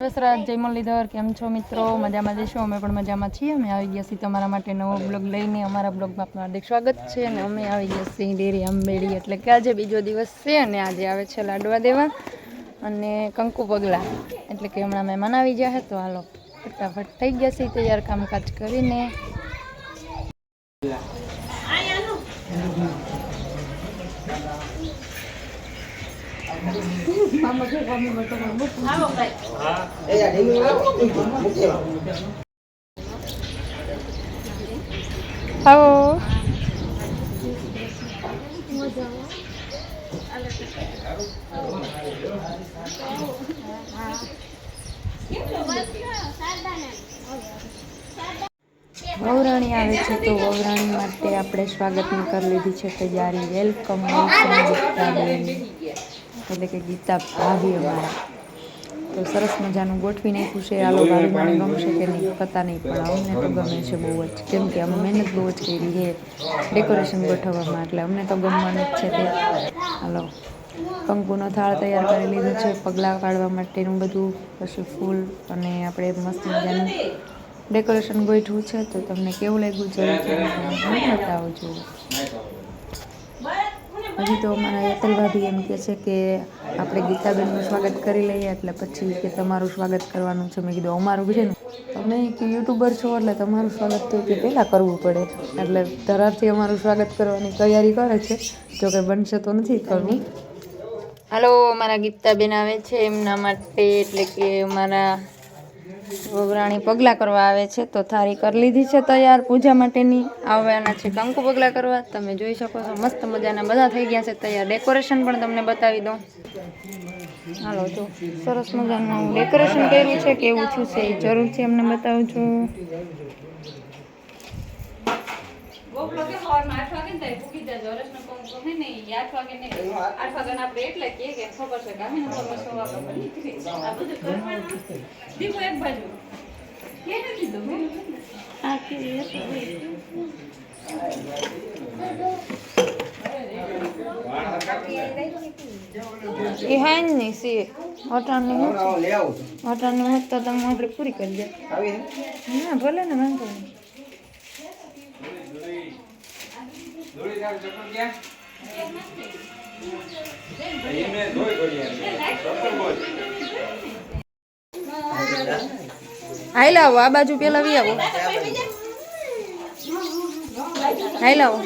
નમસ્કાર જય મુરલીધર, કેમ છો મિત્રો? મજામાં જઈશું અમે પણ મજામાં છીએ. અમે આવી ગયા છીએ તમારા માટે નવો બ્લોગ લઈને. અમારા બ્લોગમાં આપનું હાર્દિક સ્વાગત છે અને અમે આવી ગયા છીએ ડેરી આંબેડી. એટલે કે આજે બીજો દિવસ છે અને આજે આવે છે લાડવા દેવા અને કંકુ પગલા. એટલે કે હમણાં મહેમાન આવી ગયા છે. તો હાલો, ફટાફટ થઈ ગયા છે. તૈયાર કામકાજ કરીને આવો વવરાણી આવે છે તો વવરાણી માટે આપણે સ્વાગતની કરી લીધી છે તૈયારી. વેલકમ વેલકમ એટલે કે ગીતા ભાભી અમારા. તો સરસ મજાનું ગોઠવી નાખ્યું છે. આ લોકો મને ગમશે કે નહીં પતા નહીં પણ અમને તો ગમે છે બહુ જ. કેમ કે અમે મહેનત બહુ જ કરી છે ડેકોરેશન ગોઠવવામાં. એટલે અમને તો ગમવાનું જ છે તે. હાલો. કંકુનો થાળ તૈયાર કરી લીધો છે. પગલાં કાઢવા માટેનું બધું પછી ફૂલ અને આપણે મસ્ત મજાનું ડેકોરેશન ગોઠવું છે. તો તમને કેવું લાગ્યું જરૂરથી મને બતાવજો હજી તો અમારા યતલ એમ કહે છે કે આપણે ગીતાબેનનું સ્વાગત કરી લઈએ એટલે પછી કે તમારું સ્વાગત કરવાનું છે. મેં કીધું, અમારું છે ને. તમે કે યુટ્યુબર છો એટલે તમારું સ્વાગત તો કે પહેલાં કરવું પડે. એટલે ધરારથી અમારું સ્વાગત કરવાની તૈયારી કરે છે. જો કે બનશે તો નથી કરવું. હાલો, અમારા ગીતાબેન આવે છે એમના માટે એટલે કે અમારા વવરાણી પગલાં કરવા આવે છે તો થારી કરી લીધી છે તૈયાર પૂજા માટેની. આવવાના છે કંકુ પગલાં કરવા. તમે જોઈ શકો છો, મસ્ત મજાના બધા થઈ ગયા છે તૈયાર. ડેકોરેશન પણ તમને બતાવી દઉં. હાલો તો સરસ મજાનું ડેકોરેશન કર્યું છે, કેવું થયું છે એ જરૂરથી અમને બતાવું છું ગોપલો કે સવારમાં આઠ વાગે ને તાઈ ભૂખી જાય જરસનો કોમ ગમે ને ઈ આઠ વાગે ને આઠ વાગે આપણે એટલે કે કે ખબર છે કે અમે ખબર છે વાપર નીકળી આ બધું કરવાનું દીપો એક બાજુ કે નથી કીધું આ કે એ હાઈ નહીં સી અટાણની હોત અટાણની હોત તો તમે આપણે પૂરી કરી દે ના ભલે ને વાંધો નહીં હાઈ લાવો આ બાજુ પેલા વી આવો. હાઈ લાવો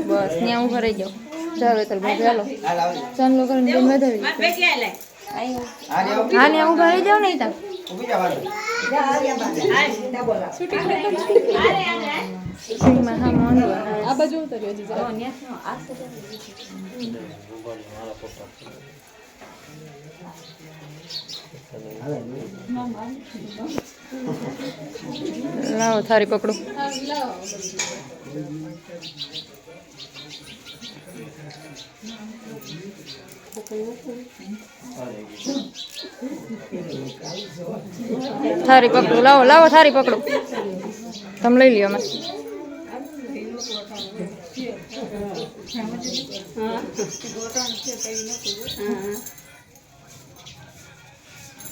બસ ત્યાં હું ઘરે જાઉં ચાલો તો ભાઈ ચાલો. ચાલો કરીને વધાવી હા ત્યાં હું રહી જાઉં નહીં ત્યાં આ બાજુ લાવો થારી પકડો. થારી પકડો. લાવો લાવો થારી પકડો. તમે લઈ લ્યો અમે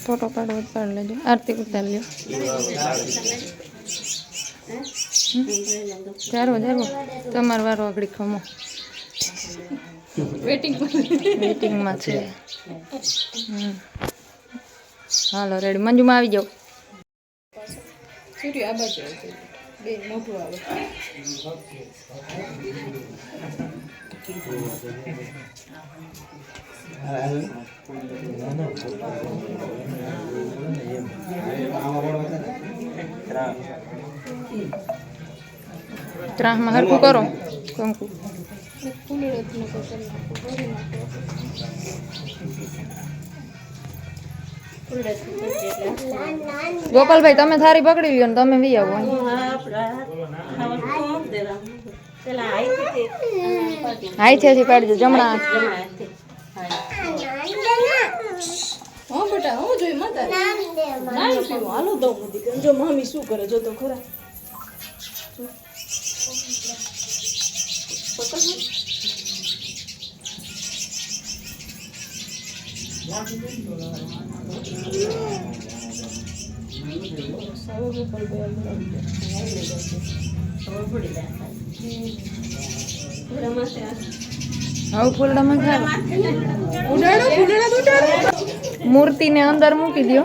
ફોટો પાડો તો લેજો. આરતી ઉતાર લ્યો. ચારો ચારો તમારો વારો આગળ ખમો. વેટિંગ વેટિંગમાં છે. હમ. હાલો રેડી મંજુમાં આવી જાઓ છૂટ્યું આ બાજુ આવજો. બે મોટું આવે ત્રાસમાં હરખું કરો કંકુ ગોપાલભાઈ, તમે થારી પકડી લ્યો ને તમે વી આવો હાઈ થી પાડજો જમણા હાથ. બેટા હું જોઈ માતા જો મમ્મી શું કરે જો તો ખરા હવે ફૂલડામાં મૂર્તિને અંદર મૂકી દો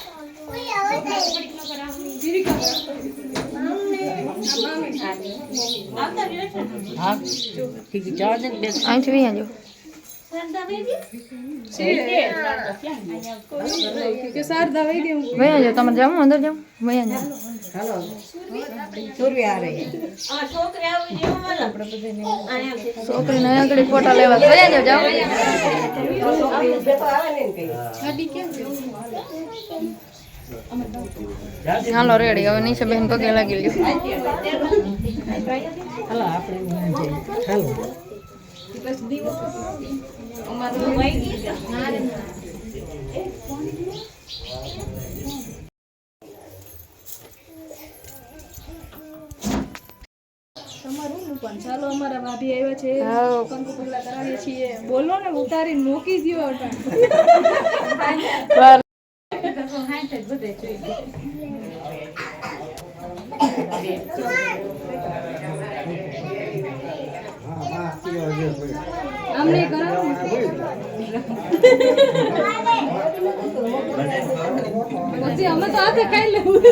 ભૈયા ભૈયા જો ભૈયા જો અહીંથી ભૈયા જો ભૈયા જો તમારે જાવું અંદર જાવ ભૈયા જાવ છોકરીને આગળ ફોટા લેવા ભૈયા જાવ હાલો રેડી હવે નીચે બેન પગે લાગી લ્યો તમારું આપણે પણ ચાલો અમારા ભાભી આવ્યા છે કંકુ પગલા કરાવીએ છીએ બોલો ને ઉતારીને મૂકી દો બધે આમ કરો પછી અમે તો હાથે ખાઈ લેવું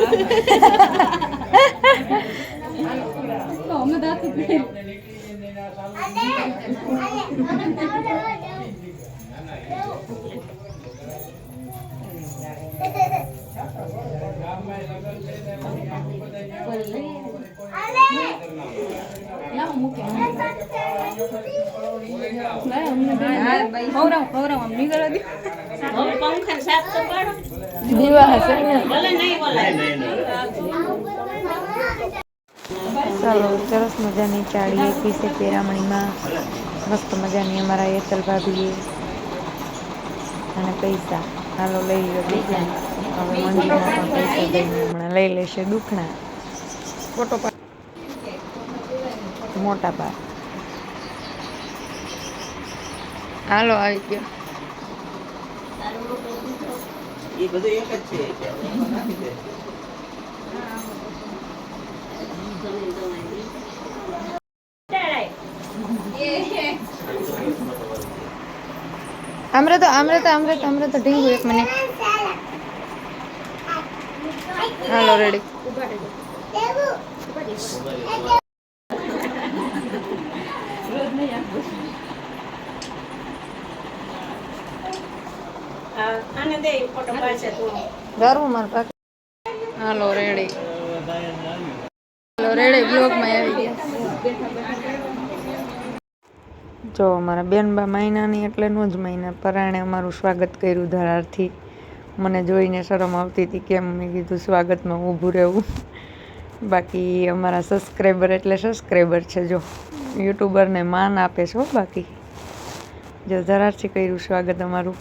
અમે તો હાથે લેવું. લાય અમને બે. ખવડાવો, ખવડાવો, આમ નહીં કરવા દે. દીવા હશે ને ચાલો, સરસ મજાની ચાળી પીસે પેરામણીમાં. મસ્ત મજાની અમારા એતલ ભાભીએ. અને પૈસા. હાલો, લઈ લો હવે મંદિરમાં પૈસા દઈને હમણાં લઈ લેશે દુખણા. ફોટો મોટા પા હાલો આવી ગયો એ બધું એક જ છે નાખી દે. અમૃત અમૃત અમૃત અમૃત ઢીંગુ એક મિનિટ હાલો રેડી ધરવું મારે પાક. હાલો રેડી. હાલો રેડી બ્લોગમાં આવી ગયા. જો અમારા બેનબા મહિનાની એટલે નો જ મહિના. પરાણે અમારું સ્વાગત કર્યું ધરારથી મને જોઈને શરમ આવતી હતી કેમ મેં કીધું સ્વાગતમાં ઊભું રહેવું. બાકી અમારા સબસ્ક્રાઈબર એટલે સબસ્ક્રાઈબર છે જો. યુટ્યુબરને માન આપે છો બાકી. જો ધરારથી કર્યું સ્વાગત અમારું.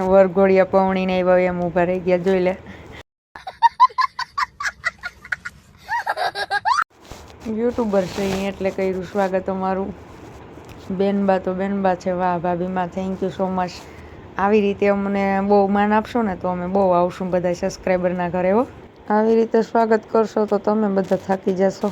વરઘોડિયા પૌણીને એવા એમ ઊભા રહી ગયા, જોઈ લે. યુટ્યુબર છે એટલે કર્યું સ્વાગત અમારું. બેનબા તો બેનબા છે, વાહ ભાભીમાં થેન્ક યુ સો મચ આવી રીતે અમને બહુ માન આપશો ને તો અમે બહુ આવશું બધા સબસ્ક્રાઈબરના ઘરે હો. આવી રીતે સ્વાગત કરશો તો તમે બધા થાકી જશો.